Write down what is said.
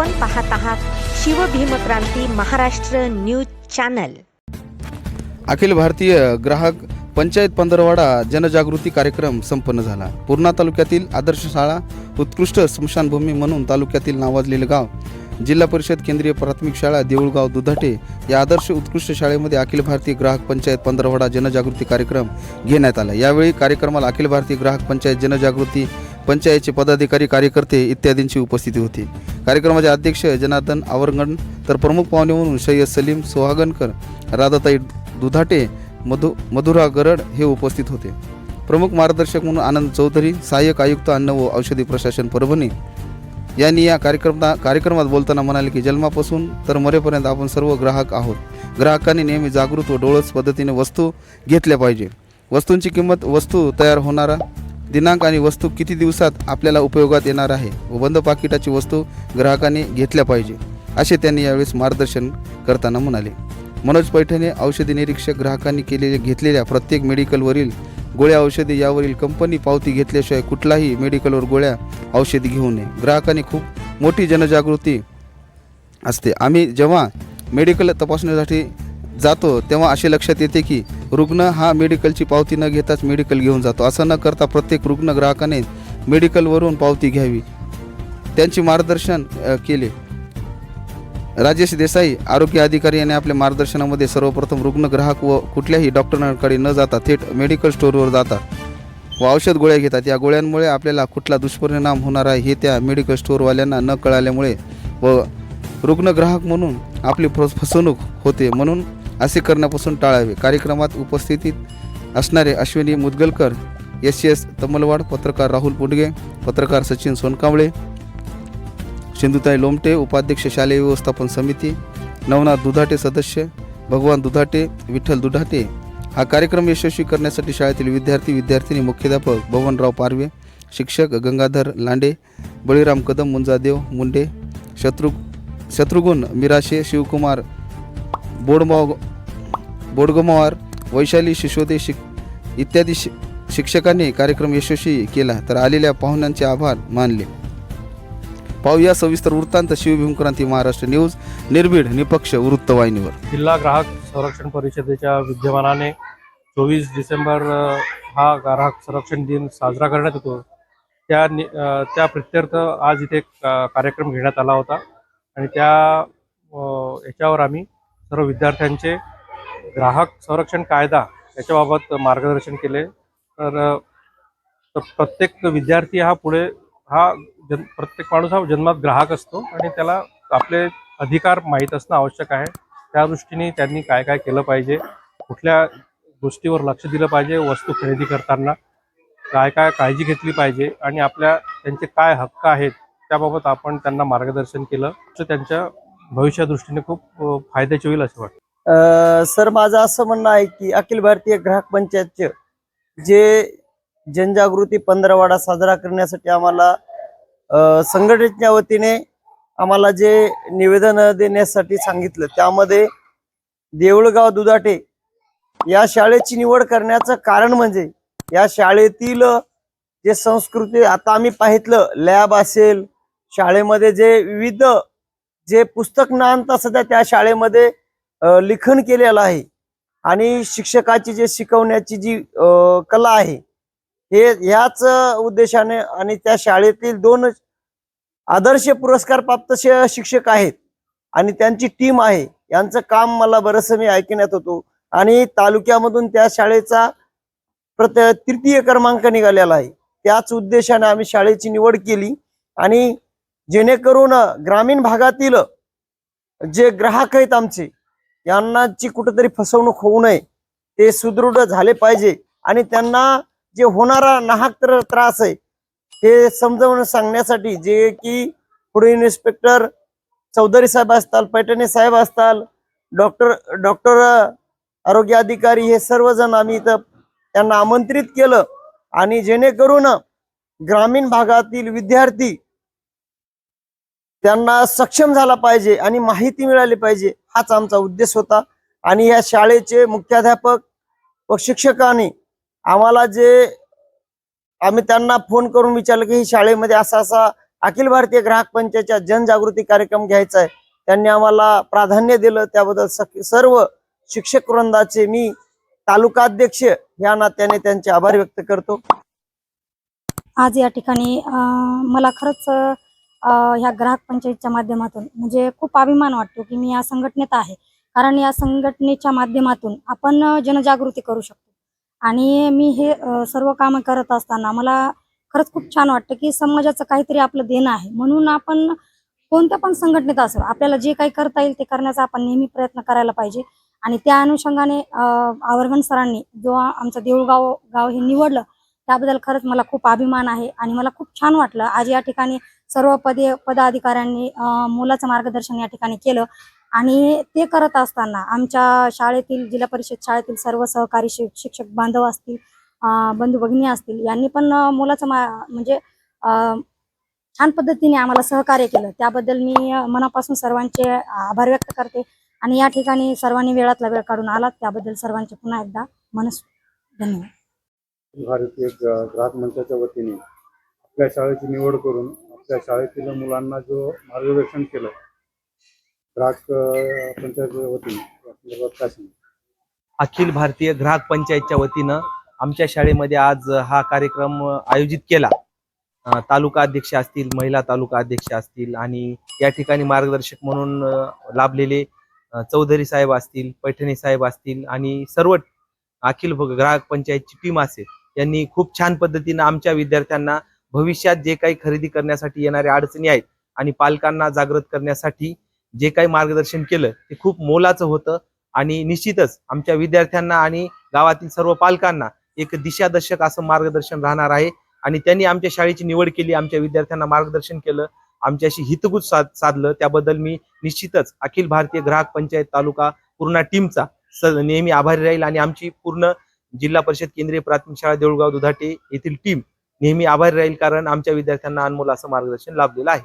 आपण पाहत आहात शिवभीमक्रांती महाराष्ट्र न्यूज चॅनल. अखिल भारतीय ग्राहक पंचायत पंधरवाडा जनजागृती कार्यक्रम संपन्न झाला. पूर्णा तालुक्यातील आदर्श शाळा उत्कृष्ट स्मशानभूमी म्हणून तालुक्यातील नावाजलेले गाव जिल्हा परिषद केंद्रीय प्राथमिक शाळा देऊळगाव दुधाटे या आदर्श उत्कृष्ट शाळेमध्ये अखिल भारतीय ग्राहक पंचायत पंधरवाडा जनजागृती कार्यक्रम घेण्यात आला. यावेळी कार्यक्रमाला अखिल भारतीय ग्राहक पंचायत जनजागृती पंचायतचे पदाधिकारी कार्यकर्ते इत्यादींची उपस्थिती होती. कार्यक्रमाचे अध्यक्ष जनार्दन आवरंगण तर प्रमुख पाहुणे म्हणून सय्यद सलीम सोहागनकर राधाताई दुधाटे मधु मधुरा गरड हे उपस्थित होते. प्रमुख मार्गदर्शक म्हणून आनंद चौधरी सहाय्यक आयुक्त अन्न व औषधी प्रशासन परभणी. यांनी या कार्यक्रमा कार्यक्रमात बोलताना म्हणाले की जन्मापासून तर मरेपर्यंत आपण सर्व ग्राहक आहोत. ग्राहकांनी नेहमी जागृत व डोळस पद्धतीने वस्तू घेतल्या पाहिजे. वस्तूंची किंमत वस्तू तयार होणारा दिनांक आणि वस्तू किती दिवसात आपल्याला उपयोगात येणार आहे व बंद पाकिटाची वस्तू ग्राहकांनी घेतल्या पाहिजे असे त्यांनी यावेळेस मार्गदर्शन करताना म्हणाले. मनोज पैठणे औषधी निरीक्षक ग्राहकांनी केलेले घेतलेल्या प्रत्येक मेडिकलवरील गोळ्या औषधी यावरील कंपनी पावती घेतल्याशिवाय कुठलाही मेडिकलवर गोळ्या औषधी घेऊ नये. ग्राहकांनी खूप मोठी जनजागृती असते. आम्ही जेव्हा मेडिकल तपासण्यासाठी जातो तेव्हा असे लक्षात येते की रुग्ण हा मेडिकलची पावती न घेताच मेडिकल घेऊन जातो. असं न करता प्रत्येक रुग्ण ग्राहकाने मेडिकलवरून पावती घ्यावी. त्यांचे मार्गदर्शन केले. राजेश देसाई आरोग्य अधिकारी यांनी आपल्या मार्गदर्शनामध्ये सर्वप्रथम रुग्ण ग्राहक व कुठल्याही डॉक्टरांकडे न जाता थेट मेडिकल स्टोअरवर जातात व औषध गोळ्या घेतात. या गोळ्यांमुळे आपल्याला कुठला दुष्परिणाम होणार आहे हे त्या मेडिकल स्टोअरवाल्यांना न कळाल्यामुळे व रुग्ण ग्राहक म्हणून आपली फस- फसवणूक होते. म्हणून असे करण्यापासून टाळावे. कार्यक्रमात उपस्थितीत असणारे अश्विनी मुदगलकर एस एस तमलवाड पत्रकार राहुल पुडगे पत्रकार सचिन सोनकांबळे सिंधुताई लोमटे उपाध्यक्ष शालेय व्यवस्थापन समिती नवनाथ दुधाटे सदस्य भगवान दुधाटे विठ्ठल दुधाटे. हा कार्यक्रम यशस्वी करण्यासाठी शाळेतील विद्यार्थी विद्यार्थिनी मुख्याध्यापक भवनराव पारवे शिक्षक गंगाधर लांडे बळीराम कदम मुंजादेव मुंडे शत्रु शत्रुघ्न मिराशे शिवकुमार बोडमाव बोडगमवार वैशाली शिशोदे शिक इत्यादी शि शिक्षकांनी कार्यक्रम यशस्वी केला तर आलेल्या पाहुण्यांचे आभार मानले. पाहूया सविस्तर वृत्तांत. शिवभीमक्रांती महाराष्ट्र न्यूज निर्भीड निपक्ष वृत्तवाहिनीवर जिल्हा ग्राहक संरक्षण परिषदेच्या विद्यमानाने चोवीस डिसेंबर हा ग्राहक संरक्षण दिन साजरा करण्यात येतो. त्या त्या प्रत्यर्थ आज इथे कार्यक्रम घेण्यात आला होता. आणि त्या याच्यावर आम्ही सर्व विद्यार्थ्यांचे ग्राहक संरक्षण कायदा याच्याबाबत मार्गदर्शन केले. तर प्रत्येक विद्यार्थी हा पुढे हा जन प्रत्येक माणूस हा जन्मात ग्राहक असतो आणि त्याला आपले अधिकार माहीत असणं आवश्यक आहे. त्या दृष्टीने त्यांनी काय काय केलं पाहिजे कुठल्या गोष्टीवर लक्ष दिलं पाहिजे वस्तू खरेदी करताना काय काय काळजी घेतली पाहिजे आणि आपल्या त्यांचे काय हक्क आहेत त्याबाबत आपण त्यांना मार्गदर्शन केलं. तर त्यांच्या भविष्या दृष्टीने खूप फायद्याचे होईल असं वाटतं. सर माझं असं म्हणणं आहे की अखिल भारतीय ग्राहक पंचायतचे जे जनजागृती पंधरावाडा साजरा करण्यासाठी आम्हाला संघटनेच्या वतीने आम्हाला जे निवेदन देण्यासाठी सांगितलं त्यामध्ये देऊळगाव दुधाटे या शाळेची निवड करण्याचं कारण म्हणजे या शाळेतील जे संस्कृती आता आम्ही पाहितलं लॅब असेल शाळेमध्ये जे विविध जे पुस्तक ज्ञान तर सध्या त्या शाळेमध्ये लिखन केलेलं आहे. आणि शिक्षकाची जे शिकवण्याची जी कला आहे हे ह्याच उद्देशाने आणि त्या शाळेतील दोन आदर्श पुरस्कार प्राप्त श- शिक्षक आहेत. आणि त्यांची टीम आहे. यांचं काम मला बरंचसं मी ऐकण्यात होतो. आणि तालुक्यामधून त्या शाळेचा प्रत तृतीय क्रमांक निघालेला आहे. त्याच उद्देशाने आम्ही शाळेची निवड केली. आणि जेणेकरून ग्रामीण भागातील जे ग्राहक आहेत आमचे यांनाची कुठेतरी फसवणूक होऊ नये ते सुदृढ झाले पाहिजे. आणि त्यांना जे होणारा नाहक तर त्रास आहे हे समजावून सांगण्यासाठी जे की पुढे इन्स्पेक्टर चौधरी साहेब असताल पैठणे साहेब असताल डॉक्टर डॉक्टर आरोग्य अधिकारी हे सर्वजण आम्ही इथं त्यांना आमंत्रित केलं. आणि जेणेकरून ग्रामीण भागातील विद्यार्थी त्यांना सक्षम झाला पाहिजे आणि माहिती मिळाली पाहिजे. हाच आमचा उद्देश होता. आणि या शाळेचे मुख्याध्यापक व शिक्षकांनी आम्हाला जे आम्ही त्यांना फोन करून विचारलं की ही शाळेमध्ये असा असा अखिल भारतीय ग्राहक पंचायतच्या जनजागृती कार्यक्रम घ्यायचा आहे. त्यांनी आम्हाला प्राधान्य दिलं. त्याबद्दल सर्व शिक्षक वृंदाचे मी तालुका अध्यक्ष या नात्याने त्यांचे आभार व्यक्त करतो. आज या ठिकाणी मला खरंच ह्या ग्राहक पंचायतच्या माध्यमातून. म्हणजे खूप अभिमान वाटतो की मी या संघटनेत आहे. कारण या संघटनेच्या माध्यमातून आपण जनजागृती करू शकतो. आणि मी हे सर्व कामं करत असताना मला खरंच खूप छान वाटतं की समाजाचं काहीतरी आपलं देणं आहे. म्हणून आपण कोणत्या पण संघटनेत असो आपल्याला जे काही करता येईल ते करण्याचा आपण नेहमी प्रयत्न करायला पाहिजे. आणि त्या अनुषंगाने आवरगण आवर्गण सरांनी जो आमचं देऊळगाव गाव हे निवडलं त्याबद्दल खरंच मला खूप अभिमान आहे आणि मला खूप छान वाटलं. आज या ठिकाणी सर्व पदे पदाधिकाऱ्यांनी मुलाचं मार्गदर्शन या ठिकाणी केलं. आणि ते करत असताना आमच्या शाळेतील जिल्हा परिषद शाळेतील सर्व सहकारी शिक्षक बांधव असतील बंधू भगिनी असतील यांनी पण मुलाचं मा म्हणजे छान पद्धतीने आम्हाला सहकार्य केलं. त्याबद्दल मी मनापासून सर्वांचे आभार व्यक्त करते. आणि या ठिकाणी सर्वांनी वेळातला वेळ काढून आलात. त्याबद्दल सर्वांचे पुन्हा एकदा मनस धन्यवाद. भारतीय ग्राहक मंचाच्या वतीने आपल्या शाळेची निवड करून आपल्या शाळेतील मुलांना जो मार्गदर्शन केलं ग्राहक पंचायतच्या वतीने अखिल भारतीय ग्राहक पंचायतच्या वतीनं आमच्या शाळेमध्ये आज हा कार्यक्रम आयोजित केला. तालुका अध्यक्ष असतील महिला तालुका अध्यक्ष असतील आणि या ठिकाणी मार्गदर्शक म्हणून लाभलेले चौधरी साहेब असतील पैठणी साहेब असतील आणि सर्व अखिल ग्राहक पंचायतची टीम असेल. यांनी खूप छान पद्धतीनं आमच्या विद्यार्थ्यांना भविष्यात जे काही खरेदी करण्यासाठी येणाऱ्या अडचणी आहेत आणि पालकांना जागृत करण्यासाठी जे काही मार्गदर्शन केलं ते खूप मोलाचं होतं आणि निश्चितच आमच्या विद्यार्थ्यांना आणि गावातील सर्व पालकांना एक दिशादर्शक असं मार्गदर्शन राहणार आहे आणि त्यांनी आमच्या शाळेची निवड केली आमच्या विद्यार्थ्यांना मार्गदर्शन केलं आमच्याशी हितगुज साध साधलं. त्याबद्दल मी निश्चितच अखिल भारतीय ग्राहक पंचायत तालुका पूर्ण टीमचा स नेहमी आभारी राहील आणि आमची पूर्ण जिल्हा परिषद केंद्रीय प्राथमिक शाळा देऊळगाव दुधाटे येथील टीम नेहमी आभारी राहील कारण आमच्या विद्यार्थ्यांना अनमोल असं मार्गदर्शन लाभलेलं आहे.